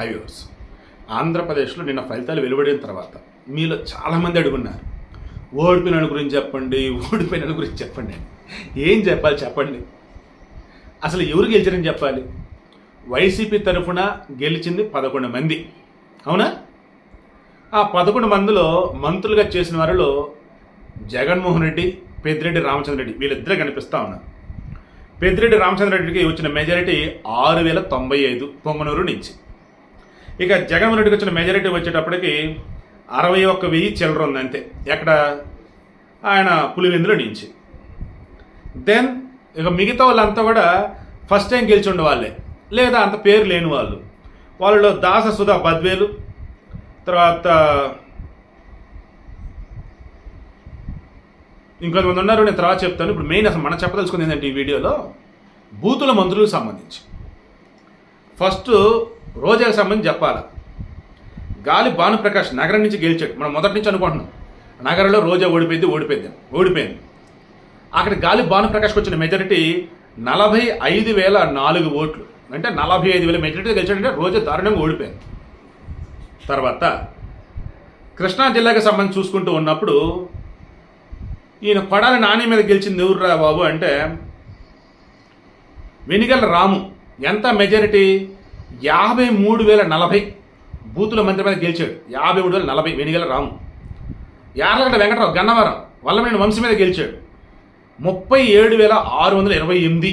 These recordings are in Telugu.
హైవర్స్ ఆంధ్రప్రదేశ్లో నిన్న ఫలితాలు వెలువడిన తర్వాత మీలో చాలామంది అడుగున్నారు. ఓడిపోయిన గురించి చెప్పండి ఓడిపోయిన గురించి చెప్పండి. ఏం చెప్పాలి చెప్పండి. అసలు ఎవరు గెలిచారని చెప్పాలి? వైసీపీ తరఫున గెలిచింది పదకొండు మంది. అవునా? ఆ పదకొండు మందిలో మంత్రులుగా చేసిన వారిలో జగన్మోహన్ రెడ్డి పెద్దిరెడ్డి రామచంద్ర రెడ్డి వీళ్ళిద్దరే కనిపిస్తూ ఉన్నారు. పెద్దిరెడ్డి రామచంద్ర రెడ్డికి వచ్చిన మెజారిటీ ఆరు వేల తొంభై ఐదు పొంగనూరు నుంచి. ఇక జగన్ రెడ్డికి వచ్చిన మెజారిటీ వచ్చేటప్పటికి అరవై ఒక్క వెయ్యి చిల్లర ఉంది అంతే. ఎక్కడ? ఆయన పులివెందులో నుంచి. దెన్ ఇక మిగతా వాళ్ళంతా కూడా ఫస్ట్ టైం గెలిచిండే వాళ్ళే. లేదా అంత పేరు లేని వాళ్ళు. వాళ్ళలో దాస సుధా బద్వేలు తర్వాత ఇంకొంతమంది ఉన్నారు నేను తర్వాత చెప్తాను. ఇప్పుడు మెయిన్ అసలు మనం చెప్పదలుచుకుంది ఏంటంటే ఈ వీడియోలో బూతుల మంత్రులకు సంబంధించి. ఫస్ట్ రోజాకి సంబంధించి చెప్పాలి. గాలి భానుప్రకాష్ నగరం నుంచి గెలిచాడు. మనం మొదటి నుంచి అనుకుంటున్నాం. నగరంలో రోజా ఓడిపోయింది ఓడిపోయింది ఓడిపోయింది. అక్కడ గాలి భానుప్రకాష్కి వచ్చిన మెజారిటీ నలభై ఐదు వేల నాలుగు ఓట్లు. అంటే నలభై ఐదు వేల మెజారిటీ గెలిచాడంటే రోజా దారుణంగా ఓడిపోయింది. తర్వాత కృష్ణా జిల్లాకి సంబంధించి చూసుకుంటూ ఉన్నప్పుడు ఈయన కొడాలి నాని మీద గెలిచింది ఎవరురా బాబు అంటే వెనిగల రాము. ఎంత మెజారిటీ యాభై మూడు వేల నలభై బూతుల మంత్రి మీద గెలిచాడు. యాభై మూడు వేల నలభై వెనిగల రాము. యార్లగడ్డ వెంకటరావు గన్నవరం వల్లమైన వంశీ మీద గెలిచాడు. ముప్పై ఏడు వేల ఆరు వందల ఇరవై ఎనిమిది.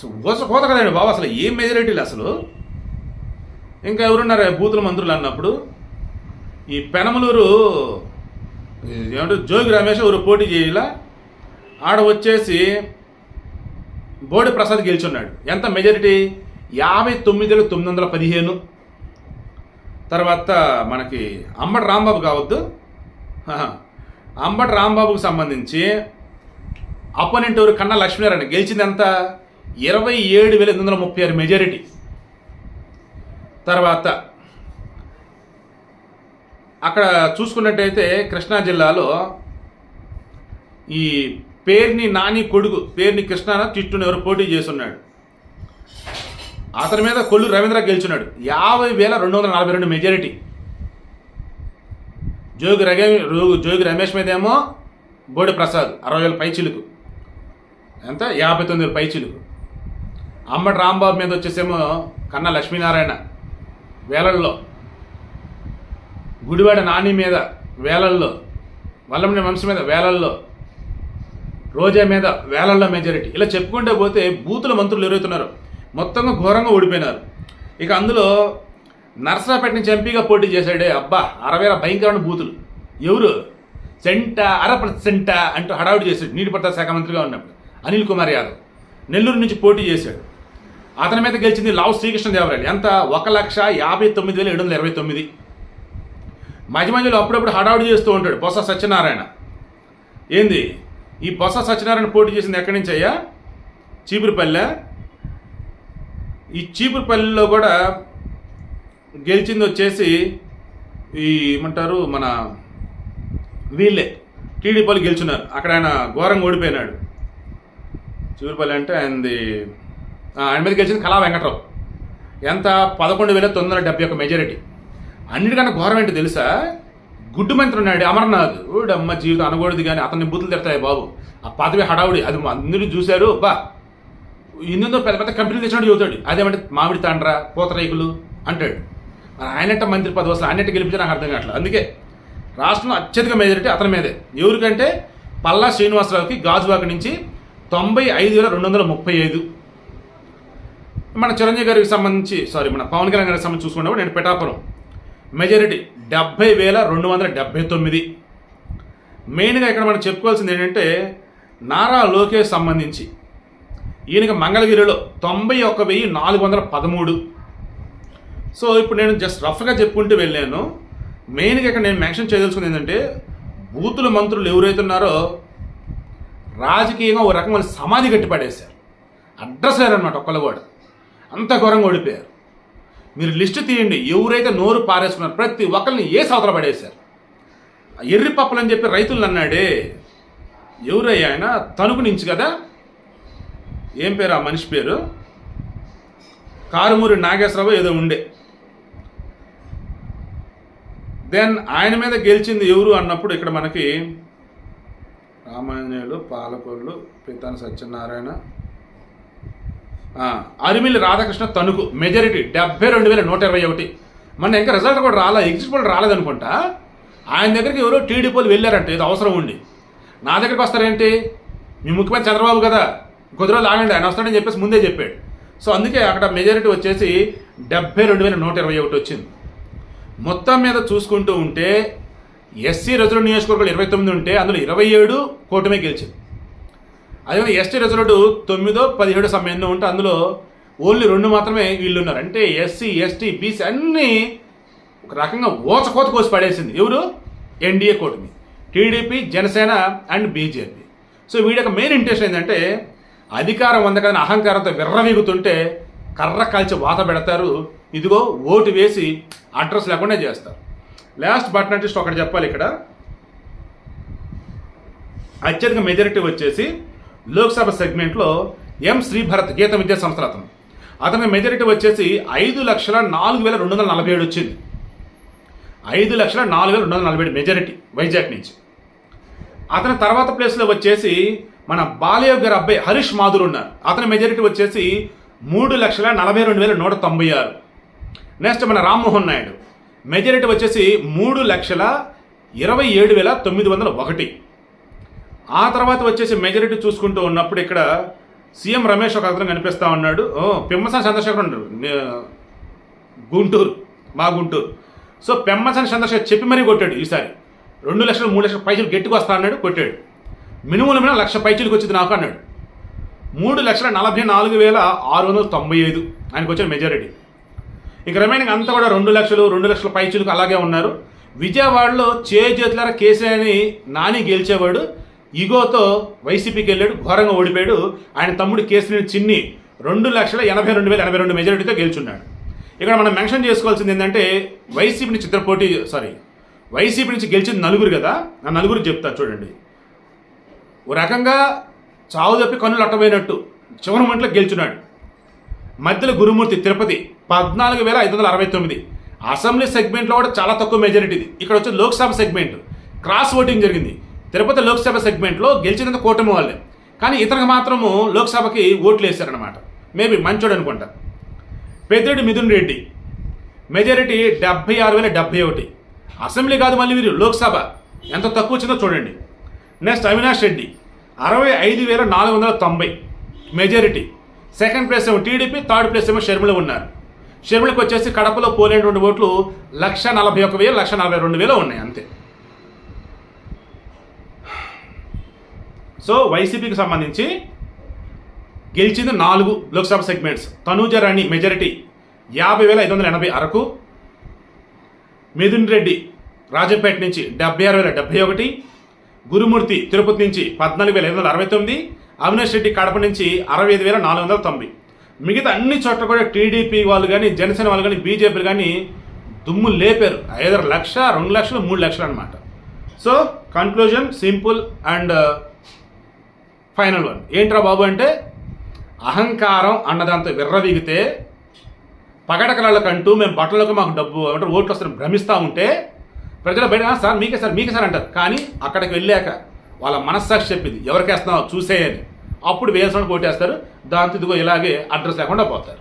సో కోస కోత కదండి బాబు అసలు ఏం మెజారిటీలు అసలు? ఇంకా ఎవరున్నారు బూతుల మంత్రులు అన్నప్పుడు? ఈ పెనమలూరు ఏమంటారు జోగి రమేష్ ఎవరు పోటీ చేయాల? ఆడ వచ్చేసి బోడి ప్రసాద్ గెలిచున్నాడు. ఎంత మెజారిటీ యాభై తొమ్మిది వేల తొమ్మిది వందల పదిహేను. తర్వాత మనకి అంబటి రాంబాబు కావద్దు. అంబటి రాంబాబుకు సంబంధించి అపోనెంట్ ఎవరు కన్నా లక్ష్మీనారాయణ గెలిచింది ఎంత ఇరవై ఏడు వేల ఎనిమిది వందల ముప్పై ఆరు మెజారిటీ. తర్వాత అక్కడ చూసుకున్నట్టయితే కృష్ణా జిల్లాలో ఈ పేర్ని నాని కొడుకు పేరుని కృష్ణాన తిట్టుని ఎవరు పోటీ చేస్తున్నాడు? అతని మీద కొల్లు రవీంద్ర గెలుచున్నాడు యాభై వేల రెండు వందల నలభై రెండు మెజారిటీ. జోగి రగే జోగి రమేష్ మీద ఏమో బోడి ప్రసాద్ అరవై వేల పైచిలుకు. ఎంత? యాభై తొమ్మిది వేల పైచిలుకు. అమ్మటి రాంబాబు మీద వచ్చేసేమో కన్నా లక్ష్మీనారాయణ వేలల్లో. గుడివాడ నాని మీద వేలల్లో. వల్లమని వంశం మీద వేలల్లో. రోజా మీద వేలల్లో మెజారిటీ. ఇలా చెప్పుకుంటే పోతే బూతుల మంత్రులు ఎరుగుతున్నారు. మొత్తంగా ఘోరంగా ఓడిపోయినారు. ఇక అందులో నర్సరాపేట నుంచి ఎంపీగా పోటీ చేశాడే అబ్బా అరవేల భయంకరమైన బూతులు. ఎవరు? సెంట అర సెంట అంటూ హడావుడి చేశాడు నీటిపారుదల శాఖ మంత్రిగా ఉన్నప్పుడు. అనిల్ కుమార్ యాదవ్ నెల్లూరు నుంచి పోటీ చేశాడు. అతని మీద గెలిచింది లావు శ్రీకృష్ణదేవరాయలు. ఎంత? ఒక లక్ష యాభై తొమ్మిది వేల ఏడు వందల ఇరవై తొమ్మిది. మధ్య మధ్యలో అప్పుడప్పుడు హడావుడి చేస్తూ ఉంటాడు బొత్స సత్యనారాయణ. ఏంది? ఈ బొత్స సత్యనారాయణ పోటీ చేసింది ఎక్కడి నుంచి అయ్యా? చీపురుపల్లె ఈ చీపురుపల్లిలో కూడా గెలిచింది వచ్చేసి ఈ ఏమంటారు మన వీళ్ళే టీడీపల్లి గెలిచున్నారు అక్కడ ఆయన ఘోరంగా ఓడిపోయినాడు. చీపురుపల్లి అంటే ఆయనది ఆయన మీద గెలిచింది కళా వెంకట్రావు. ఎంత? పదకొండు వేల తొమ్మిది వందల డెబ్బై ఒక మెజారిటీ. అన్నిటికన్నా ఘోరం ఏంటి తెలుసా? గుడ్డు మంత్రి ఉన్నాడు అమర్నాథ్. ఊడు జీవితం అనకూడదు కానీ అతన్ని బూతులు తిడతాయి బాబు. ఆ పదవి హడావుడి. అది అందరూ చూశారు. బా ఇందులో పెద్ద పెద్ద కంపెనీలు తెచ్చినట్టు చెబుతాడు అదేమంటే మామిడి తాండ్ర పూతరేకులు అంటాడు. మరి ఆయనట్ట మంత్రి పదవి అసలు ఆయనట్ట గెలిపితే నాకు అర్థం కావట్లేదు. అందుకే రాష్ట్రంలో అత్యధిక మెజారిటీ అతని మీదే. ఎవరికంటే? పల్లా శ్రీనివాసరావుకి గాజువాక నుంచి తొంభై ఐదు వేల రెండు వందల ముప్పై ఐదు. మన చిరంజీవి గారికి సంబంధించి సారీ మన పవన్ కళ్యాణ్ గారికి సంబంధించి చూసుకున్నప్పుడు నేను పిఠాపురం. మెజారిటీ డెబ్బై వేల రెండు వందల డెబ్బై తొమ్మిది. మెయిన్గా ఇక్కడ మనం చెప్పుకోవాల్సింది ఏంటంటే నారా లోకేష్ సంబంధించి. ఈయనకి మంగళగిరిలో తొంభై ఒక్క వెయ్యి నాలుగు వందల పదమూడు. సో ఇప్పుడు నేను జస్ట్ రఫ్గా చెప్పుకుంటూ వెళ్ళాను. మెయిన్గా ఇక్కడ నేను మెన్షన్ చేయదలుచుకుంది ఏంటంటే బూతుల మంత్రులు ఎవరైతే ఉన్నారో రాజకీయంగా ఓ రకమైన సమాధి కట్టి పడేశారు అడ్రస్ లేరనమాట ఒక్కళ్ళు కూడా అంత ఘోరంగా ఓడిపోయారు. మీరు లిస్ట్ తీయండి ఎవరైతే నోరు పారేసుకున్నారు ప్రతి ఒక్కరిని ఏ సవతల పడేశారు? ఎర్రి పప్పులని చెప్పి రైతులను అన్నాడే ఎవరయ్యా ఆయన? తణుకు నుంచి కదా ఏం పేరు ఆ మనిషి పేరు? కారుమూరి నాగేశ్వరరావు ఏదో ఉండే. దెన్ ఆయన మీద గెలిచింది ఎవరు అన్నప్పుడు ఇక్కడ మనకి రామాంజనేయులు పాలకొల్లు పితాని సత్యనారాయణ అరిమిల్లి రాధాకృష్ణ తణుకు మెజారిటీ డెబ్బై రెండు వేల నూట ఇరవై ఒకటి. మన ఇంకా రిజల్ట్ కూడా రాలే ఎగ్జిట్ పోల్ రాలేదనుకుంటా ఆయన దగ్గరికి ఎవరో టీడీపీలు వెళ్ళారంట ఏదో అవసరం ఉండి. నా దగ్గరికి వస్తారేంటి? మీ ముఖ్యమంత్రి చంద్రబాబు కదా. కొద్ది రోజులు ఆగండి ఆయన వస్తాడని చెప్పేసి ముందే చెప్పాడు. సో అందుకే అక్కడ మెజారిటీ వచ్చేసి డెబ్బై రెండు వేల నూట ఇరవై ఒకటి వచ్చింది. మొత్తం మీద చూసుకుంటూ ఉంటే ఎస్సీ రిజర్వ్ నియోజకవర్గాలు ఇరవై తొమ్మిది ఉంటే అందులో ఇరవై ఏడు కూటమే గెలిచింది. అదే ఎస్టీ రిజర్వ్డ్ తొమ్మిదో పదిహేడు సమయంలో ఉంటే అందులో ఓన్లీ రెండు మాత్రమే వీళ్ళు ఉన్నారు అంటే ఎస్సీ ఎస్టీ బీసీ అన్నీ ఒక రకంగా ఓచకోత కోసి పడేసింది. ఎవరు? ఎన్డీఏ కూటమి. TDP Janasena and BJP. So వీడి యొక్క మెయిన్ ఇంటెన్షన్ ఏంటంటే అధికారం ఉందకని అహంకారంతో విర్రవీగుతుంటే కర్ర కాల్చి వాత పెడతారు. ఇదిగో ఓటు వేసి అడ్రస్ లేకుండా చేస్తారు. లాస్ట్ బట్ నాట్ ఒకటి చెప్పాలి ఇక్కడ. అత్యధిక మెజారిటీ వచ్చేసి లోక్సభ సెగ్మెంట్లో ఎం శ్రీభరత్ గీత విద్యా సంస్థల అతను. అతని మెజారిటీ వచ్చేసి ఐదు లక్షల నాలుగు వేల రెండు వందల నలభై ఏడు వచ్చింది. ఐదు లక్షల నాలుగు వేల రెండు వందల నలభై ఏడు మెజారిటీ వైజాగ్ నుంచి. అతని తర్వాత ప్లేస్లో వచ్చేసి మన బాలయ్య గారి అబ్బాయి హరీష్ మాధుర్ ఉన్నారు. అతని మెజారిటీ వచ్చేసి మూడు లక్షల నలభై రెండు వేల నూట తొంభై ఆరు. నెక్స్ట్ మన రామ్మోహన్ నాయుడు. మెజారిటీ వచ్చేసి మూడు లక్షల ఇరవై ఏడు వేల తొమ్మిది వందల ఒకటి. ఆ తర్వాత వచ్చేసి మెజారిటీ చూసుకుంటూ ఉన్నప్పుడు ఇక్కడ సీఎం రమేష్ ఒక అతను కనిపిస్తా ఉన్నాడు. ఓ పిమ్మసాని చంద్రశేఖర్ ఉన్నారు గుంటూరు మా గుంటూరు. సో పెమ్మసాని చంద్రశేఖర్ చెప్పి మరీ కొట్టాడు ఈసారి. రెండు లక్షలు మూడు లక్షల పైసలు గట్టికి వస్తా అన్నాడు కొట్టాడు. మినిమం మీద లక్ష పైచీలకు వచ్చింది నాకు అన్నాడు. మూడు లక్షల నలభై నాలుగు వేల ఆరు వందల తొంభై ఐదు. ఆయనకు వచ్చిన మెజారిటీ. ఇక రిమైనింగ్ అంతా కూడా రెండు లక్షలు రెండు లక్షల పైచీలకు అలాగే ఉన్నారు. విజయవాడలో చేతులారా కేసీఆర్ని నాని గెలిచేవాడు. ఇగోతో వైసీపీకి వెళ్ళాడు ఘోరంగా ఓడిపోయాడు. ఆయన తమ్ముడు కేసీని చిన్ని రెండు లక్షల ఎనభై రెండు వేల ఎనభై రెండు మెజారిటీతో గెలుచున్నాడు. ఇక్కడ మనం మెన్షన్ చేసుకోవాల్సింది ఏంటంటే వైసీపీ నుంచి ఇద్దరు పోటీ సారీ వైసీపీ నుంచి గెలిచింది నలుగురు కదా? ఆ నలుగురు చెప్తా చూడండి. ఓ రకంగా చావు తప్పి కన్నులు అట్టబోయినట్టు చివరి మంటలో గెలుచున్నాడు మధ్యలో గురుమూర్తి తిరుపతి పద్నాలుగు వేల ఐదు వందల అరవై తొమ్మిది. అసెంబ్లీ సెగ్మెంట్లో కూడా చాలా తక్కువ మెజారిటీది ఇక్కడ వచ్చి లోక్సభ సెగ్మెంట్. క్రాస్ ఓటింగ్ జరిగింది. తిరుపతి లోక్సభ సెగ్మెంట్లో గెలిచినంత కూటమి వాళ్ళే. కానీ ఇతనికి మాత్రము లోక్సభకి ఓట్లు వేశారనమాట మేబీ మంచోడు అనుకుంటా. పెద్దిరెడ్డి మిథున్ రెడ్డి. మెజారిటీ డెబ్బై ఆరు వేల డెబ్బై ఒకటి. అసెంబ్లీ కాదు మళ్ళీ వీరు. లోక్సభ. ఎంత తక్కువ వచ్చిందో చూడండి. నెక్స్ట్ అవినాష్ రెడ్డి. అరవై ఐదు వేల నాలుగు వందల తొంభై మెజారిటీ సెకండ్ ప్లేస్ ఏమో టీడీపీ థర్డ్ ప్లేస్ ఏమో షర్మిల ఉన్నారు. షర్మిలకు వచ్చేసి కడపలో రెండు ఓట్లు లక్ష నలభై ఒక వేలు లక్ష నలభై రెండు వేలు ఉన్నాయి అంతే. సో వైసీపీకి సంబంధించి గెలిచింది నాలుగు లోక్సభ సెగ్మెంట్స్ తనూజ రాణి మెజారిటీ యాభై వేల ఐదు వందల ఎనభై అరకు మిథున్ రెడ్డి రాజంపేట నుంచి డెబ్బై ఆరు వేల డెబ్బై ఒకటి. గురుమూర్తి తిరుపతి నుంచి పద్నాలుగు వేల ఐదు వందల అరవై తొమ్మిది అవినాష్ రెడ్డి కడప నుంచి అరవై ఐదు వేల నాలుగు వందల తొంభై. మిగతా అన్ని చోట్ల కూడా టీడీపీ వాళ్ళు కానీ జనసేన వాళ్ళు కానీ బీజేపీలు కానీ దుమ్ము లేపారు. ఐదారు లక్ష రెండు లక్షలు మూడు లక్షలు అనమాట so conclusion simple and final one ఏంట్రా బాబు అంటే అహంకారం అన్నదాంతో విర్రవీగితే పగడకలకంటూ మేము బట్టలకు మాకు డబ్బు అంటే ఓట్లు వస్తారని భ్రమిస్తూ ఉంటే ప్రజలు బయట సార్ మీకే సార్ మీకే సార్ అంటారు. కానీ అక్కడికి వెళ్ళాక వాళ్ళ మనస్సాక్షి చెప్పింది ఎవరికేస్తున్నావు చూసేయని అప్పుడు వేసిన పోటేస్తారు దాంతో ఇదిగో ఇలాగే అడ్రస్ లేకుండా పోతారు.